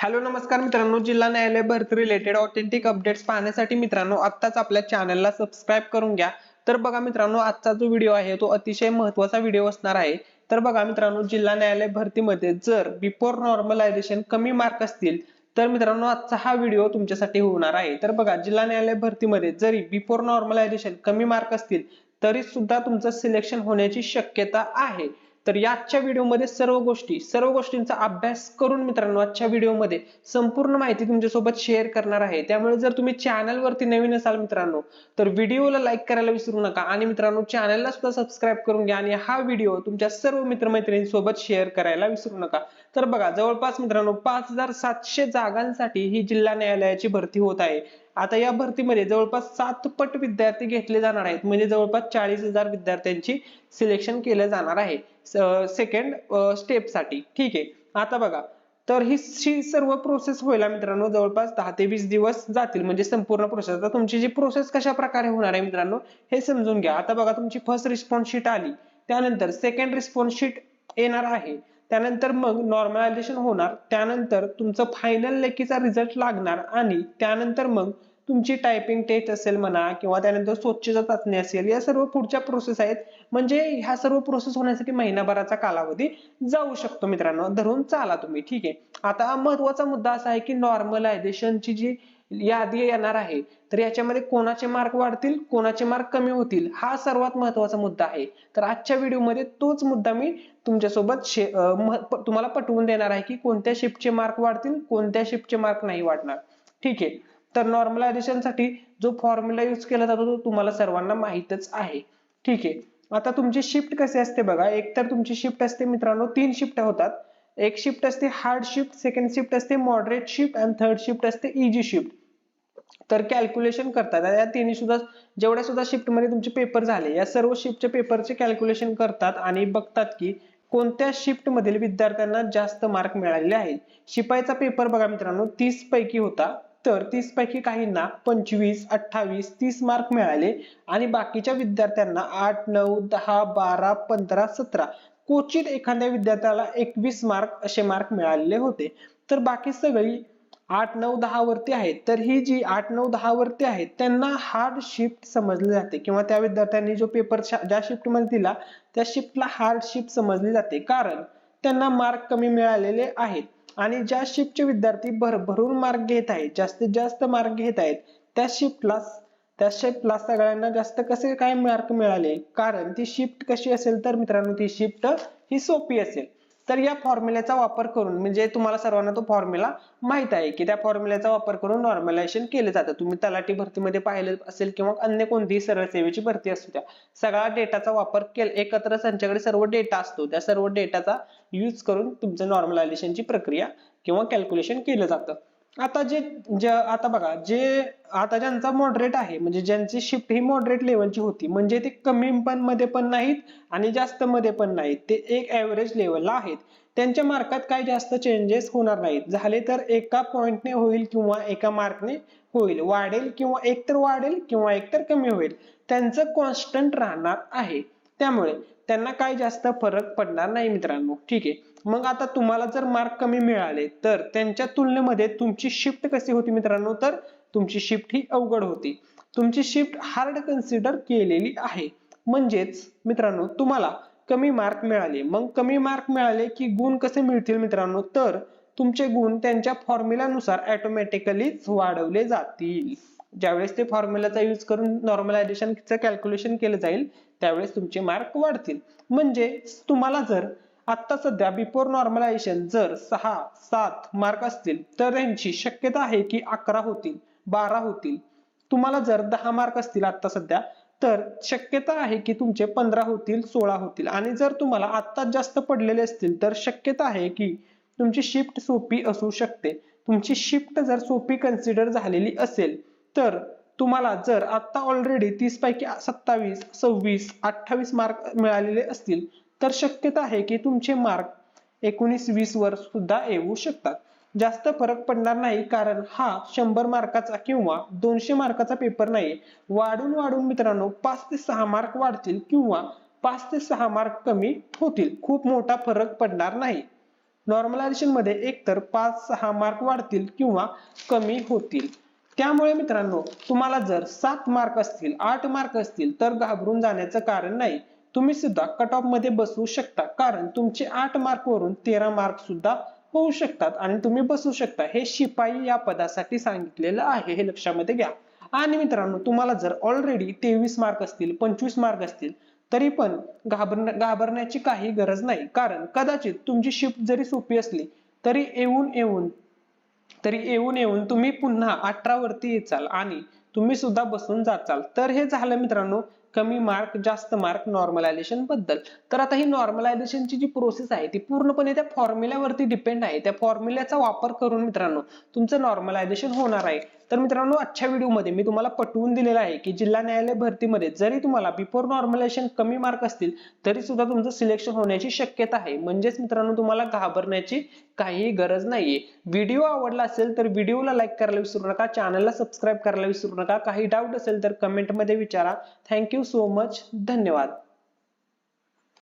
Hello नमस्कार मित्रांनो. जिल्हा न्यायालय भरती रिलेटेड ऑथेंटिक अपडेट्स पाहण्यासाठी मित्रांनो आत्ताच आपल्या चॅनलला सबस्क्राईब करून घ्या. तर बघा मित्रांनो आजचा जो व्हिडिओ आहे तो अतिशय महत्त्वाचा व्हिडिओ असणार आहे. तर बघा मित्रांनो जिल्हा न्यायालय भरतीमध्ये जर बिफोर नॉर्मलायझेशन कमी मार्क असतील तर मित्रांनो आजचा हा व्हिडिओ तुमच्यासाठी होणार आहे. तर बघा जिल्हा न्यायालय भरतीमध्ये जरी बिफोर नॉर्मलायझेशन कमी मार्क असतील तरी सुद्धा तुमचं सिलेक्शन होण्याची शक्यता आहे. तर या आजच्या व्हिडिओमध्ये सर्व गोष्टी सर्व गोष्टींचा अभ्यास करून मित्रांनो आजच्या व्हिडिओमध्ये संपूर्ण माहिती तुमच्यासोबत शेअर करणार आहे. त्यामुळे जर तुम्ही चॅनलवरती नवीन असाल मित्रांनो तर व्हिडिओला लाईक करायला विसरू नका आणि मित्रांनो चॅनलला सुद्धा सबस्क्राईब करून घ्या आणि हा व्हिडिओ तुमच्या सर्व मित्रमैत्रिणींसोबत शेअर करायला विसरू नका. तर बघा जवळपास मित्रांनो पाच हजार सातशे जागांसाठी ही जिल्हा न्यायालयाची भरती होत आहे. आता या भरतीमध्ये जवळपास सात पट विद्यार्थी घेतले जाणार आहेत. म्हणजे जवळपास चाळीस हजार विद्यार्थ्यांची सिलेक्शन केलं जाणार आहे सेकंड स्टेपसाठी. ठीक आहे? आता बघा तर ही ही सर्व प्रोसेस व्हायला मित्रांनो जवळपास दहा ते वीस दिवस जातील. म्हणजे संपूर्ण प्रोसेस आता तुमची जी प्रोसेस कशा प्रकारे होणार आहे मित्रांनो हे समजून घ्या. आता बघा तुमची फर्स्ट रिस्पॉन्स शीट आली. त्यानंतर सेकंड रिस्पॉन्स शीट येणार आहे. त्यानंतर मग नॉर्मलायझेशन होणार. त्यानंतर तुमचं फायनल लेखीचा रिझल्ट लागणार आणि त्यानंतर मग तुमची टायपिंग टेस्ट असेल म्हणा किंवा त्यानंतर स्वच्छता चाचणी असेल या सर्व पुढच्या प्रोसेस आहेत. म्हणजे ह्या सर्व प्रोसेस होण्यासाठी महिनाभराचा कालावधी जाऊ शकतो मित्रांनो. धरून चाला तुम्ही. ठीक आहे. आता महत्त्वाचा मुद्दा असा आहे की नॉर्मलायझेशनची जी यादी येणार आहे. तर याच्यामध्ये कोणाचे मार्क वाढतील कोणाचे मार्क कमी होतील हा सर्वात महत्त्वाचा मुद्दा आहे. तर आजच्या व्हिडिओमध्ये तोच मुद्दा मी तुमच्यासोबत तुम्हाला पटवून देणार आहे की कोणत्या शिफ्टचे मार्क वाढतील कोणत्या शिफ्टचे मार्क नाही वाढणार. ठीक आहे. तर नॉर्मलायझेशनसाठी जो फॉर्म्युला युज केला जातो तो तुम्हाला सर्वांना माहितच आहे. ठीक आहे. आता तुमची शिफ्ट कशी असते बघा. एक तर तुमची शिफ्ट असते मित्रांनो तीन शिफ्ट होतात. एक शिफ्ट असते हार्ड शिफ्ट सेकंड शिफ्ट असते मॉडरेट शिफ्ट आणि थर्ड शिफ्ट असते इजी शिफ्ट तर कॅल्क्युलेशन करतात. या तिन्ही सुद्धा जेवढ्या सुद्धा शिफ्टमध्ये तुमचे पेपर झाले या सर्व शिफ्टचे पेपरचे कॅल्क्युलेशन करतात आणि बघतात की कोणत्या शिफ्ट मधील विद्यार्थ्यांना जास्त मार्क मिळालेले आहेत. शिपाईचा पेपर बघा मित्रांनो तीस पैकी होता तर तीस पैकी काहींना पंचवीस अठ्ठावीस तीस मार्क मिळाले आणि बाकीच्या विद्यार्थ्यांना आठ नऊ दहा बारा पंधरा सतरा क्वचित एखाद्या विद्यार्थ्याला एकवीस मार्क असे मार्क मिळालेले होते. तर बाकी सगळी आठ नऊ दहा वरती आहेत. तर ही जी आठ नऊ दहा वरती आहेत त्यांना हार्ड शिफ्ट समजले जाते. किंवा त्या विद्यार्थ्यांनी जो पेपर ज्या शिफ्टमध्ये दिला त्या शिफ्टला हार्ड शिफ्ट समजली जाते. कारण त्यांना मार्क कमी मिळालेले आहेत. आणि ज्या शिफ्टचे विद्यार्थी भरभरून मार्क घेत आहेत जास्तीत जास्त मार्क घेत आहेत त्या शिफ्टला त्या शिफ्टला सगळ्यांना जास्त कसे काय मार्क मिळाले? कारण ती शिफ्ट कशी असेल तर मित्रांनो ती शिफ्ट ही सोपी असेल. तर या फॉर्म्युल्याचा वापर करून म्हणजे तुम्हाला सर्वांना तो फॉर्म्युला माहीत आहे की त्या फॉर्म्युल्याचा वापर करून नॉर्मलायझेशन केलं जातं. तुम्ही तलाठी भरतीमध्ये पाहिलं असेल किंवा अन्य कोणतीही सरळ सेवेची भरती असू द्या. सगळ्या डेटाचा वापर केला एकत्र त्यांच्याकडे सर्व डेटा असतो. त्या सर्व डेटाचा यूज करून तुमचं नॉर्मलायझेशनची प्रक्रिया किंवा कॅल्क्युलेशन केलं जातं. आता जे आता बघा जे आता ज्यांचा मॉडरेट आहे म्हणजे ज्यांची शिफ्ट ही मॉडरेट लेवलची होती म्हणजे ते कमी पण मध्ये पण नाहीत आणि जास्त मध्ये पण नाहीत. ते एक ऍव्हरेज लेवलला आहेत. त्यांच्या मार्कात काही जास्त चेंजेस होणार नाहीत. झाले तर एका पॉइंटने होईल किंवा एका मार्कने होईल. वाढेल किंवा एकतर वाढेल किंवा एकतर कमी होईल. त्यांचं कॉन्स्टंट राहणार आहे. त्यामुळे त्यांना काही जास्त फरक पडणार नाही मित्रांनो. ठीक आहे. मग आता तुम्हाला जर मार्क कमी मिळाले तर त्यांच्या तुलनेमध्ये तुमची शिफ्ट कशी होती मित्रांनो? तर तुमची शिफ्ट ही अवघड होती. तुमची शिफ्ट हार्ड कन्सिडर केलेली आहे. म्हणजेच मित्रांनो तुम्हाला कमी मार्क मिळाले. मग कमी मार्क मिळाले की गुण कसे मिळतील मित्रांनो? तर तुमचे गुण त्यांच्या फॉर्म्युलानुसार ऑटोमॅटिकलीच वाढवले जातील. ज्यावेळेस ते फॉर्म्युलाचा यूज करून नॉर्मलायझेशनचं कॅल्क्युलेशन केलं जाईल त्यावेळेस तुमचे मार्क वाढतील. म्हणजे तुम्हाला जर आता सध्या बिफोर नॉर्मलायझेशन जर सहा सात मार्क असतील तर त्यांची शक्यता आहे की अकरा होतील बारा होतील. तुम्हाला जर दहा मार्क असतील आता सध्या तर शक्यता आहे की तुमचे पंधरा होतील सोळा होतील. आणि जर तुम्हाला आत्ताच जास्त पडलेले असतील तर शक्यता आहे की तुमची शिफ्ट सोपी असू शकते. तुमची शिफ्ट जर सोपी कन्सिडर झालेली असेल तर तुम्हाला जर आता ऑलरेडी तीस पैकी सत्तावीस सव्वीस अठ्ठावीस मार्क मिळालेले असतील तर शक्यता आहे की तुमचे मार्क एकोणीस वीस वर सुद्धा येऊ शकतात. जास्त फरक पडणार नाही कारण हा शंभर मार्काचा किंवा दोनशे मार्काचा पेपर नाही. वाढून वाढून मित्रांनो पाच ते सहा मार्क वाढतील किंवा पाच ते सहा मार्क कमी होतील. खूप मोठा फरक पडणार नाही. नॉर्मलायझेशनमध्ये एकतर पाच सहा मार्क वाढतील किंवा कमी होतील. त्यामुळे मित्रांनो तुम्हाला जर सात मार्क असतील आठ मार्क असतील तर घाबरून जाण्याचं कारण नाही. तुम्ही सुद्धा कट ऑफमध्ये बसू शकता. कारण तुमचे आठ मार्क वरून तेरा मार्क सुद्धा होऊ शकतात आणि तुम्ही बसू शकता. हे शिपाई या पदासाठी सांगितलेलं आहे. हे लक्षामध्ये घ्या. आणि मित्रांनो तुम्हाला जर ऑलरेडी तेवीस मार्क असतील पंचवीस मार्क असतील तरी पण घाबर घाबरण्याची काही गरज नाही. कारण कदाचित तुमची शिफ्ट जरी सोपी असली तरी येऊन येऊन तरी येऊन येऊन तुम्ही पुन्हा अठरा वरती येचाल आणि तुम्ही सुद्धा बसून जाचाल. तर हे झालं मित्रांनो. कमी मार्क जास्त मार्क नॉर्मलायझेशनबद्दल. तर आता ही नॉर्मलायझेशनची जी प्रोसेस आहे ती पूर्णपणे त्या फॉर्म्युल्यावरती डिपेंड आहे. त्या फॉर्म्युल्याचा वापर करून मित्रांनो तुमचं नॉर्मलायझेशन होणार आहे. तर मित्रांनो आजच्या व्हिडिओमध्ये मी तुम्हाला पटवून दिलेलं आहे की जिल्हा न्यायालय भरतीमध्ये जरी तुम्हाला बिफोर नॉर्मलायझेशन कमी मार्क असतील तरी सुद्धा तुमचं सिलेक्शन होण्याची शक्यता आहे. म्हणजेच मित्रांनो तुम्हाला घाबरण्याची काही गरज नाहीये. व्हिडिओ आवडला असेल तर व्हिडिओला लाईक करायला विसरू नका. चॅनलला सबस्क्राईब करायला विसरू नका. काही डाऊट असेल तर कमेंटमध्ये विचारा. Thank you so much. धन्यवाद.